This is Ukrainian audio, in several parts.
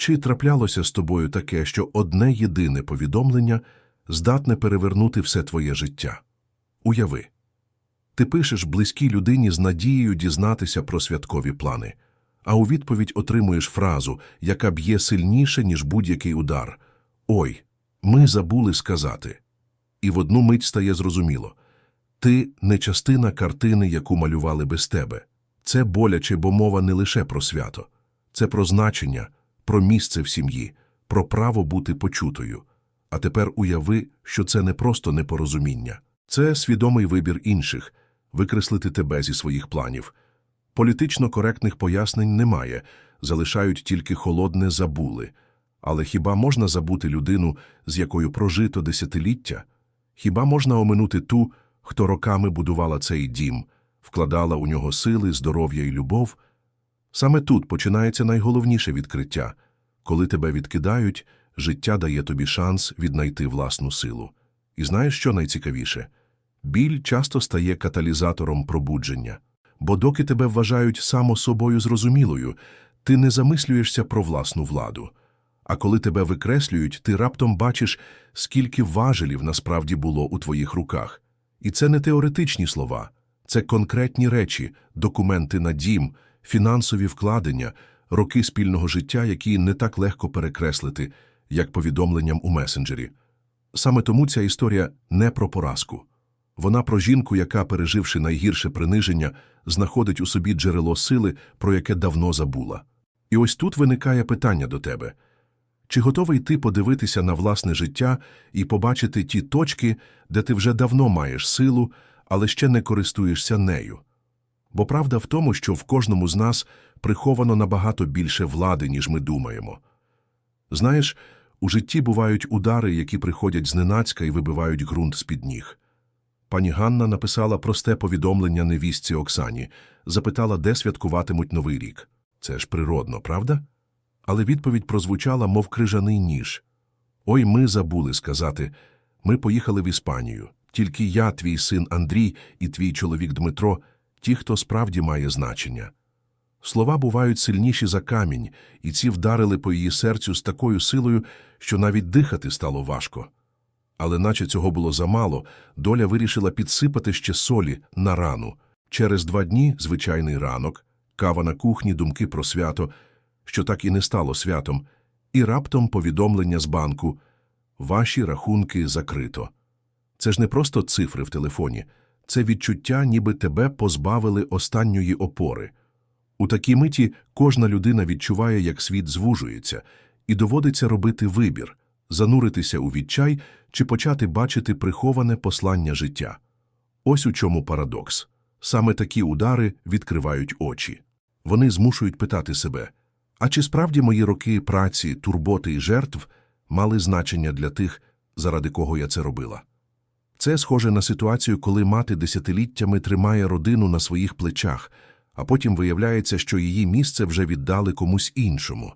Чи траплялося з тобою таке, що одне єдине повідомлення здатне перевернути все твоє життя? Уяви. Ти пишеш близькій людині з надією дізнатися про святкові плани, а у відповідь отримуєш фразу, яка б'є сильніше, ніж будь-який удар. Ой, ми забули сказати. І в одну мить стає зрозуміло. Ти не частина картини, яку малювали без тебе. Це боляче, бо мова не лише про свято. Це про значення, про місце в сім'ї, про право бути почутою. А тепер уяви, що це не просто непорозуміння. Це свідомий вибір інших – викреслити тебе зі своїх планів. Політично коректних пояснень немає, залишають тільки холодне «забули». Але хіба можна забути людину, з якою прожито десятиліття? Хіба можна оминути ту, хто роками будувала цей дім, вкладала у нього сили, здоров'я і любов? Саме тут починається найголовніше відкриття. Коли тебе відкидають, життя дає тобі шанс віднайти власну силу. І знаєш, що найцікавіше? Біль часто стає каталізатором пробудження. Бо доки тебе вважають само собою зрозумілою, ти не замислюєшся про власну владу. А коли тебе викреслюють, ти раптом бачиш, скільки важелів насправді було у твоїх руках. І це не теоретичні слова, це конкретні речі, документи на дім, фінансові вкладення, роки спільного життя, які не так легко перекреслити, як повідомленням у месенджері. Саме тому ця історія не про поразку. Вона про жінку, яка, переживши найгірше приниження, знаходить у собі джерело сили, про яке давно забула. І ось тут виникає питання до тебе. Чи готовий ти подивитися на власне життя і побачити ті точки, де ти вже давно маєш силу, але ще не користуєшся нею? Бо правда в тому, що в кожному з нас приховано набагато більше влади, ніж ми думаємо. Знаєш, у житті бувають удари, які приходять зненацька і вибивають ґрунт з-під ніг. Пані Ганна написала просте повідомлення невістці Оксані, запитала, де святкуватимуть Новий рік. Це ж природно, правда? Але відповідь прозвучала, мов крижаний ніж. Ой, ми забули сказати. Ми поїхали в Іспанію. Тільки я, твій син Андрій і твій чоловік Дмитро, ті, хто справді має значення. Слова бувають сильніші за камінь, і ці вдарили по її серцю з такою силою, що навіть дихати стало важко. Але наче цього було замало, доля вирішила підсипати ще солі на рану. Через два дні звичайний ранок, кава на кухні, думки про свято, що так і не стало святом, і раптом повідомлення з банку «Ваші рахунки закрито». Це ж не просто цифри в телефоні, це відчуття, ніби тебе позбавили останньої опори. У такій миті кожна людина відчуває, як світ звужується, і доводиться робити вибір зануритися у відчай чи почати бачити приховане послання життя. Ось у чому парадокс. Саме такі удари відкривають очі. Вони змушують питати себе, а чи справді мої роки праці, турботи і жертв мали значення для тих, заради кого я це робила? Це схоже на ситуацію, коли мати десятиліттями тримає родину на своїх плечах, а потім виявляється, що її місце вже віддали комусь іншому.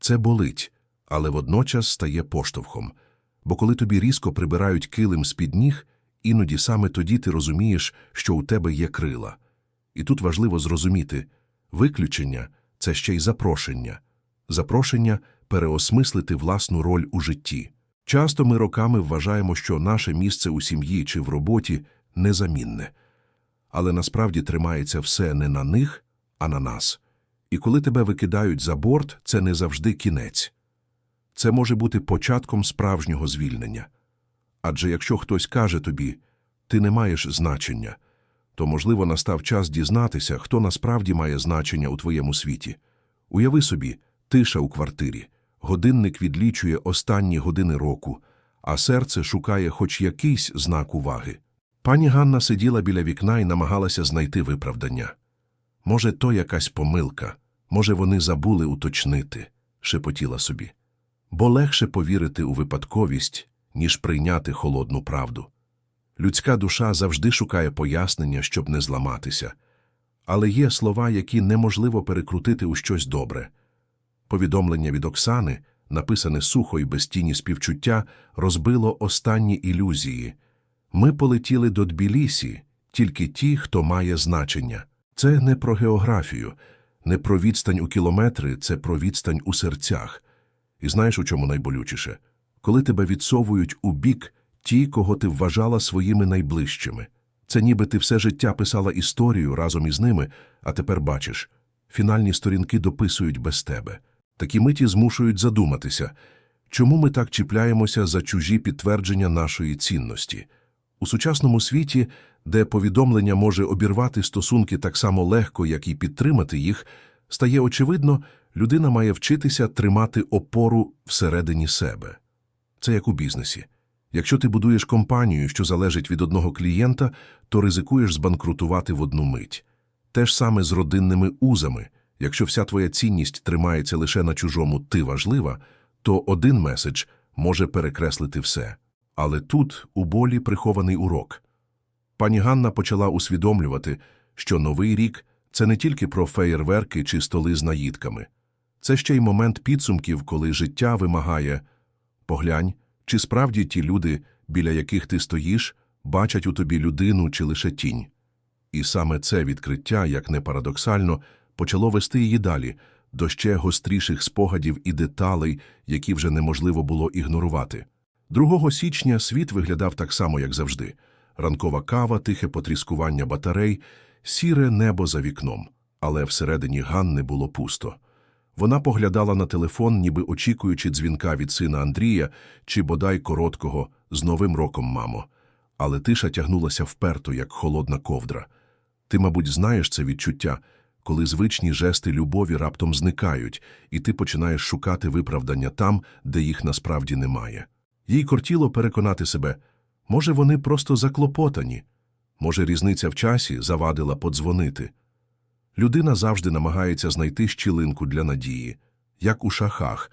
Це болить, але водночас стає поштовхом. Бо коли тобі різко прибирають килим з-під ніг, іноді саме тоді ти розумієш, що у тебе є крила. І тут важливо зрозуміти виключення це ще й запрошення, запрошення переосмислити власну роль у житті. Часто ми роками вважаємо, що наше місце у сім'ї чи в роботі незамінне, але насправді тримається все не на них, а на нас. І коли тебе викидають за борт, це не завжди кінець. Це може бути початком справжнього звільнення. Адже якщо хтось каже тобі «ти не маєш значення», то, можливо, настав час дізнатися, хто насправді має значення у твоєму світі. Уяви собі, тиша у квартирі, годинник відлічує останні години року, а серце шукає хоч якийсь знак уваги. Пані Ганна сиділа біля вікна і намагалася знайти виправдання. Може, то якась помилка, може, вони забули уточнити, шепотіла собі. Бо легше повірити у випадковість, ніж прийняти холодну правду. Людська душа завжди шукає пояснення, щоб не зламатися. Але є слова, які неможливо перекрутити у щось добре. Повідомлення від Оксани, написане сухо і без тіні співчуття, розбило останні ілюзії. Ми полетіли до Тбілісі, тільки ті, хто має значення. Це не про географію, не про відстань у кілометри, це про відстань у серцях. І знаєш, у чому найболючіше? Коли тебе відсовують у бік ті, кого ти вважала своїми найближчими. Це ніби ти все життя писала історію разом із ними, а тепер бачиш, фінальні сторінки дописують без тебе. Такі миті змушують задуматися, чому ми так чіпляємося за чужі підтвердження нашої цінності. У сучасному світі, де повідомлення може обірвати стосунки так само легко, як і підтримати їх, стає очевидно, людина має вчитися тримати опору всередині себе. Це як у бізнесі. Якщо ти будуєш компанію, що залежить від одного клієнта, то ризикуєш збанкрутувати в одну мить. Те ж саме з родинними узами. Якщо вся твоя цінність тримається лише на чужому «ти важлива», то один меседж може перекреслити все. Але тут у болі прихований урок. Пані Ганна почала усвідомлювати, що новий рік – це не тільки про феєрверки чи столи з наїдками. Це ще й момент підсумків, коли життя вимагає «поглянь, чи справді ті люди, біля яких ти стоїш, бачать у тобі людину чи лише тінь. І саме це відкриття, як не парадоксально, почало вести її далі, до ще гостріших спогадів і деталей, які вже неможливо було ігнорувати. 2 січня світ виглядав так само, як завжди. Ранкова кава, тихе потріскування батарей, сіре небо за вікном. Але всередині Ганни було пусто. Вона поглядала на телефон, ніби очікуючи дзвінка від сина Андрія чи бодай короткого «З Новим роком, мамо». Але тиша тягнулася вперто, як холодна ковдра. Ти, мабуть, знаєш це відчуття, коли звичні жести любові раптом зникають, і ти починаєш шукати виправдання там, де їх насправді немає. Їй кортіло переконати себе, може, вони просто заклопотані, може, різниця в часі завадила подзвонити. Людина завжди намагається знайти щілинку для надії, як у шахах.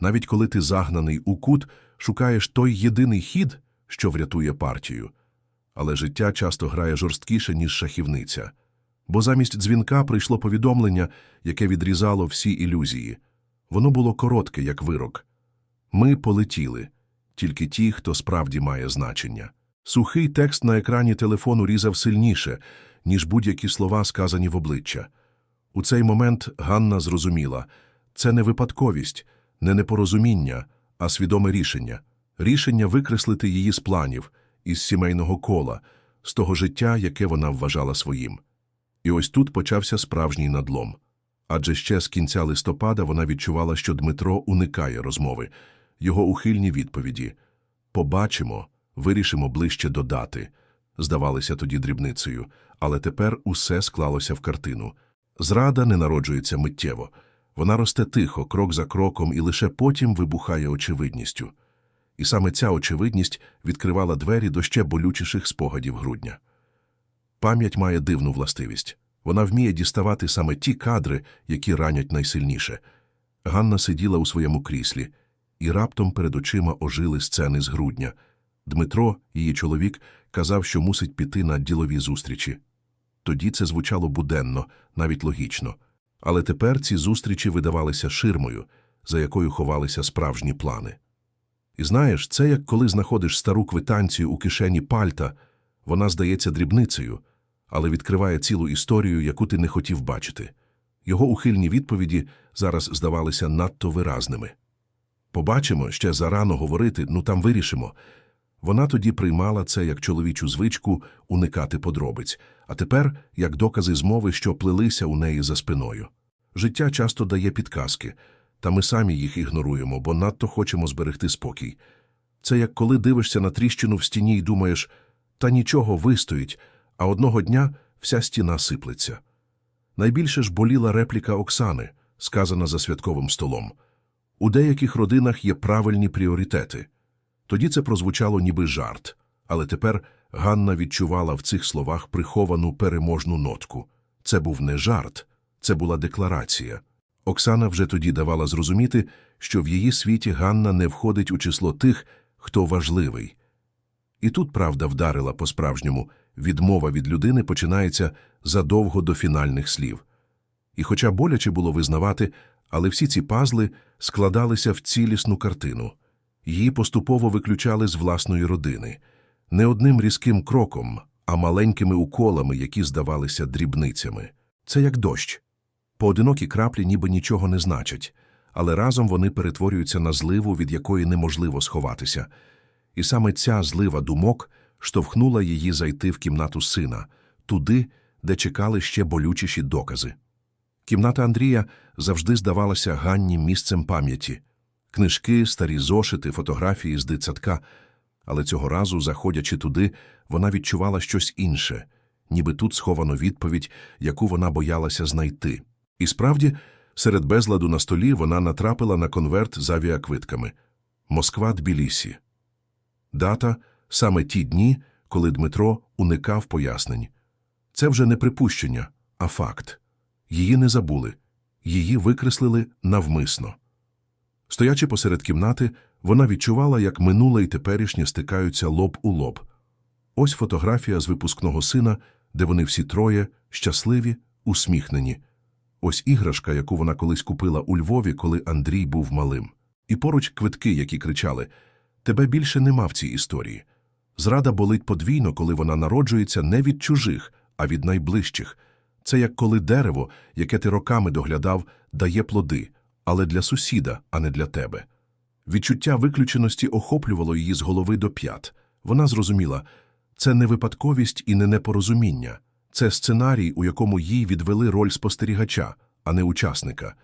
Навіть коли ти загнаний у кут, шукаєш той єдиний хід, що врятує партію. Але життя часто грає жорсткіше, ніж шахівниця. Бо замість дзвінка прийшло повідомлення, яке відрізало всі ілюзії. Воно було коротке, як вирок. Ми полетіли, тільки ті, хто справді має значення. Сухий текст на екрані телефону різав сильніше, ніж будь-які слова, сказані в обличчя. У цей момент Ганна зрозуміла – це не випадковість, не непорозуміння, а свідоме рішення. Рішення викреслити її з планів, із сімейного кола, з того життя, яке вона вважала своїм. І ось тут почався справжній надлом. Адже ще з кінця листопада вона відчувала, що Дмитро уникає розмови, його ухильні відповіді. «Побачимо, вирішимо ближче до дати», здавалися тоді дрібницею, але тепер усе склалося в картину. Зрада не народжується миттєво. Вона росте тихо, крок за кроком, і лише потім вибухає очевидністю. І саме ця очевидність відкривала двері до ще болючіших спогадів грудня. Пам'ять має дивну властивість. Вона вміє діставати саме ті кадри, які ранять найсильніше. Ганна сиділа у своєму кріслі, і раптом перед очима ожили сцени з грудня. Дмитро, її чоловік, казав, що мусить піти на ділові зустрічі. Тоді це звучало буденно, навіть логічно. Але тепер ці зустрічі видавалися ширмою, за якою ховалися справжні плани. І знаєш, це як коли знаходиш стару квитанцію у кишені пальта, вона здається дрібницею, але відкриває цілу історію, яку ти не хотів бачити. Його ухильні відповіді зараз здавалися надто виразними. Побачимо, ще зарано говорити, ну там вирішимо. Вона тоді приймала це як чоловічу звичку уникати подробиць, а тепер як докази змови, що плелися у неї за спиною. Життя часто дає підказки, та ми самі їх ігноруємо, бо надто хочемо зберегти спокій. Це як коли дивишся на тріщину в стіні і думаєш, та нічого вистоїть, а одного дня вся стіна сиплеться. Найбільше ж боліла репліка Оксани, сказана за святковим столом. У деяких родинах є правильні пріоритети. Тоді це прозвучало ніби жарт, але тепер Ганна відчувала в цих словах приховану переможну нотку. Це був не жарт, це була декларація. Оксана вже тоді давала зрозуміти, що в її світі Ганна не входить у число тих, хто важливий. І тут правда вдарила по-справжньому, відмова від людини починається задовго до фінальних слів. І хоча боляче було визнавати, але всі ці пазли складалися в цілісну картину. Її поступово виключали з власної родини. Не одним різким кроком, а маленькими уколами, які здавалися дрібницями. Це як дощ. Поодинокі краплі ніби нічого не значать, але разом вони перетворюються на зливу, від якої неможливо сховатися. І саме ця злива думок штовхнула її зайти в кімнату сина, туди, де чекали ще болючіші докази. Кімната Андрія завжди здавалася Ганні місцем пам'яті. Книжки, старі зошити, фотографії з дитсадка. Але цього разу, заходячи туди, вона відчувала щось інше, ніби тут сховано відповідь, яку вона боялася знайти. І справді, серед безладу на столі вона натрапила на конверт з авіаквитками Москва Тбілісі. Дата саме ті дні, коли Дмитро уникав пояснень. Це вже не припущення, а факт. Її не забули, її викреслили навмисно. Стоячи посеред кімнати, вона відчувала, як минуле і теперішнє стикаються лоб у лоб. Ось фотографія з випускного сина, де вони всі троє, щасливі, усміхнені. Ось іграшка, яку вона колись купила у Львові, коли Андрій був малим. І поруч квитки, які кричали «Тебе більше нема в цій історії». Зрада болить подвійно, коли вона народжується не від чужих, а від найближчих. Це як коли дерево, яке ти роками доглядав, дає плоди, але для сусіда, а не для тебе. Відчуття виключеності охоплювало її з голови до п'ят. Вона зрозуміла, це не випадковість і не непорозуміння. Це сценарій, у якому їй відвели роль спостерігача, а не учасника.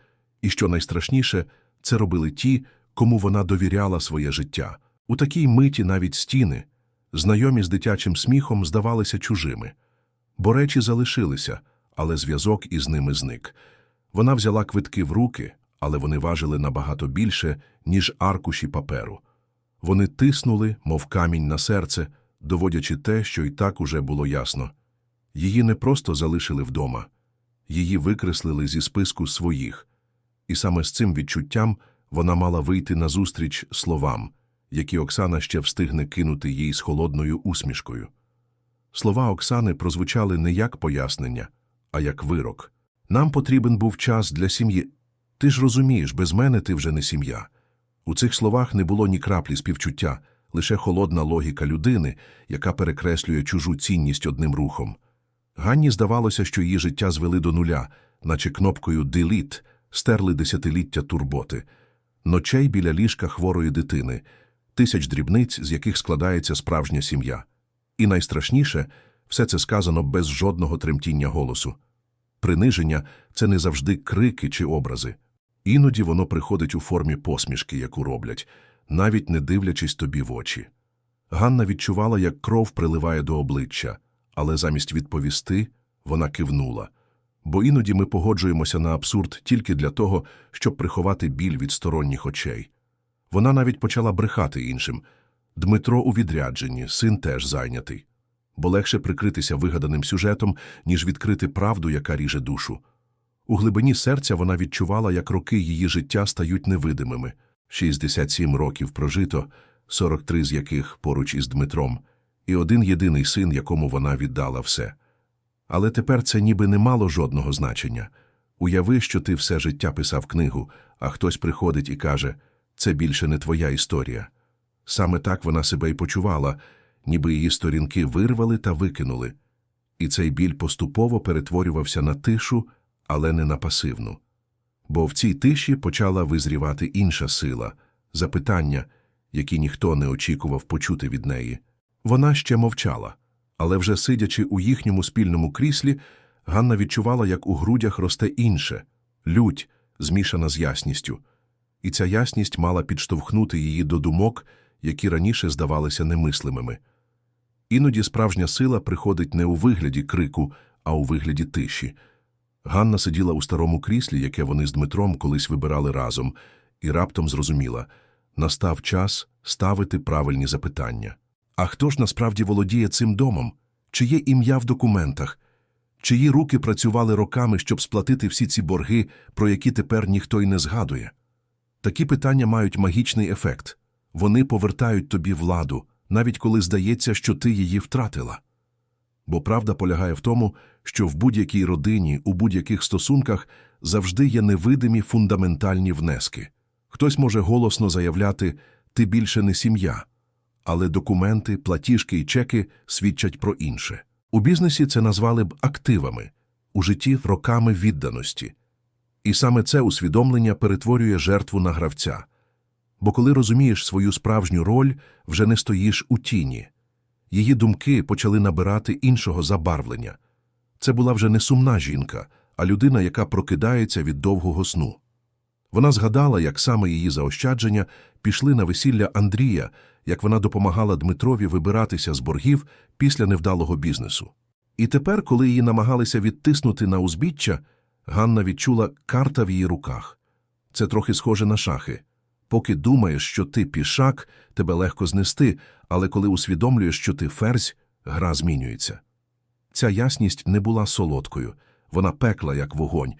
І що найстрашніше, це робили ті, кому вона довіряла своє життя. У такій миті навіть стіни, знайомі з дитячим сміхом, здавалися чужими. Бо речі залишилися, але зв'язок із ними зник. Вона взяла квитки в руки, але вони важили набагато більше, ніж аркуші паперу. Вони тиснули, мов камінь на серце, доводячи те, що й так уже було ясно. Її не просто залишили вдома, її викреслили зі списку своїх. І саме з цим відчуттям вона мала вийти назустріч словам, які Оксана ще встигне кинути їй з холодною усмішкою. Слова Оксани прозвучали не як пояснення, а як вирок. Нам потрібен був час для сім'ї. Ти ж розумієш, без мене ти вже не сім'я. У цих словах не було ні краплі співчуття, лише холодна логіка людини, яка перекреслює чужу цінність одним рухом. Ганні здавалося, що її життя звели до нуля, наче кнопкою «Delete» стерли десятиліття турботи, ночей біля ліжка хворої дитини, тисяч дрібниць, з яких складається справжня сім'я. І найстрашніше – все це сказано без жодного тремтіння голосу. Приниження – це не завжди крики чи образи. Іноді воно приходить у формі посмішки, яку роблять, навіть не дивлячись тобі в очі. Ганна відчувала, як кров приливає до обличчя, але замість відповісти вона кивнула. Бо іноді ми погоджуємося на абсурд тільки для того, щоб приховати біль від сторонніх очей. Вона навіть почала брехати іншим. Дмитро у відрядженні, син теж зайнятий. Бо легше прикритися вигаданим сюжетом, ніж відкрити правду, яка ріже душу. У глибині серця вона відчувала, як роки її життя стають невидимими. 67 років прожито, 43 з яких поруч із Дмитром, і один єдиний син, якому вона віддала все. Але тепер це ніби не мало жодного значення. Уяви, що ти все життя писав книгу, а хтось приходить і каже «це більше не твоя історія». Саме так вона себе й почувала, ніби її сторінки вирвали та викинули. І цей біль поступово перетворювався на тишу, але не на пасивну. Бо в цій тиші почала визрівати інша сила, запитання, які ніхто не очікував почути від неї. Вона ще мовчала, але вже сидячи у їхньому спільному кріслі, Ганна відчувала, як у грудях росте інше лють, змішана з ясністю. І ця ясність мала підштовхнути її до думок, які раніше здавалися немислимими. Іноді справжня сила приходить не у вигляді крику, а у вигляді тиші. Ганна сиділа у старому кріслі, яке вони з Дмитром колись вибирали разом, і раптом зрозуміла настав час ставити правильні запитання. А хто ж насправді володіє цим домом? Чи є ім'я в документах? Чиї руки працювали роками, щоб сплатити всі ці борги, про які тепер ніхто й не згадує? Такі питання мають магічний ефект. Вони повертають тобі владу, навіть коли здається, що ти її втратила. Бо правда полягає в тому, що в будь-якій родині, у будь-яких стосунках завжди є невидимі фундаментальні внески. Хтось може голосно заявляти «ти більше не сім'я», але документи, платіжки і чеки свідчать про інше. У бізнесі це назвали б активами, у житті роками відданості. І саме це усвідомлення перетворює жертву на гравця. Бо коли розумієш свою справжню роль, вже не стоїш у тіні. Її думки почали набирати іншого забарвлення. Це була вже не сумна жінка, а людина, яка прокидається від довгого сну. Вона згадала, як саме її заощадження пішли на весілля Андрія, як вона допомагала Дмитрові вибиратися з боргів після невдалого бізнесу. І тепер, коли її намагалися відтиснути на узбіччя, Ганна відчула карта в її руках. Це трохи схоже на шахи. Поки думаєш, що ти пішак, тебе легко знести, але коли усвідомлюєш, що ти ферзь, гра змінюється. Ця ясність не була солодкою, вона пекла, як вогонь.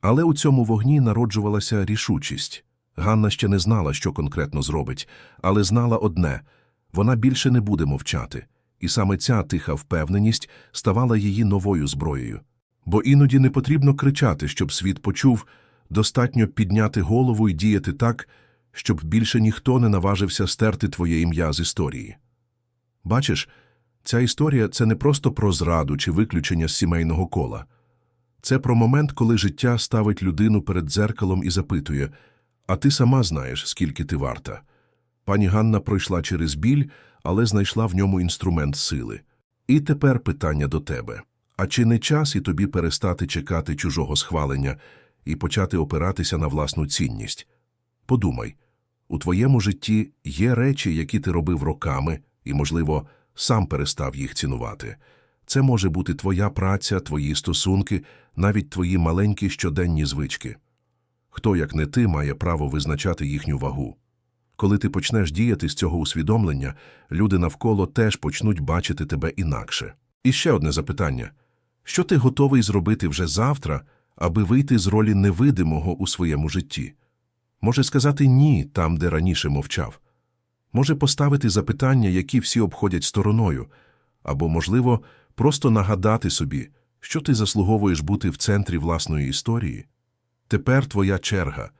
Але у цьому вогні народжувалася рішучість. Ганна ще не знала, що конкретно зробить, але знала одне – вона більше не буде мовчати. І саме ця тиха впевненість ставала її новою зброєю. Бо іноді не потрібно кричати, щоб світ почув, достатньо підняти голову і діяти так, щоб більше ніхто не наважився стерти твоє ім'я з історії. Бачиш, ця історія – це не просто про зраду чи виключення з сімейного кола. Це про момент, коли життя ставить людину перед дзеркалом і запитує «А ти сама знаєш, скільки ти варта?» Пані Ганна пройшла через біль, але знайшла в ньому інструмент сили. І тепер питання до тебе. А чи не час і тобі перестати чекати чужого схвалення і почати опиратися на власну цінність? Подумай, у твоєму житті є речі, які ти робив роками, і, можливо, сам перестав їх цінувати. Це може бути твоя праця, твої стосунки, навіть твої маленькі щоденні звички. Хто, як не ти, має право визначати їхню вагу? Коли ти почнеш діяти з цього усвідомлення, люди навколо теж почнуть бачити тебе інакше. І ще одне запитання. Що ти готовий зробити вже завтра, аби вийти з ролі невидимого у своєму житті? Може сказати «ні» там, де раніше мовчав? Може поставити запитання, які всі обходять стороною? Або, можливо, просто нагадати собі, що ти заслуговуєш бути в центрі власної історії? Тепер твоя черга.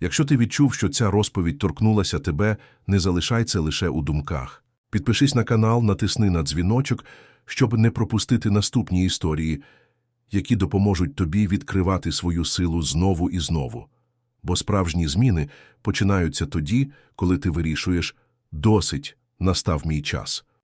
Якщо ти відчув, що ця розповідь торкнулася тебе, не залишай це лише у думках. Підпишись на канал, натисни на дзвіночок, щоб не пропустити наступні історії, які допоможуть тобі відкривати свою силу знову і знову. Бо справжні зміни починаються тоді, коли ти вирішуєш «досить, настав мій час».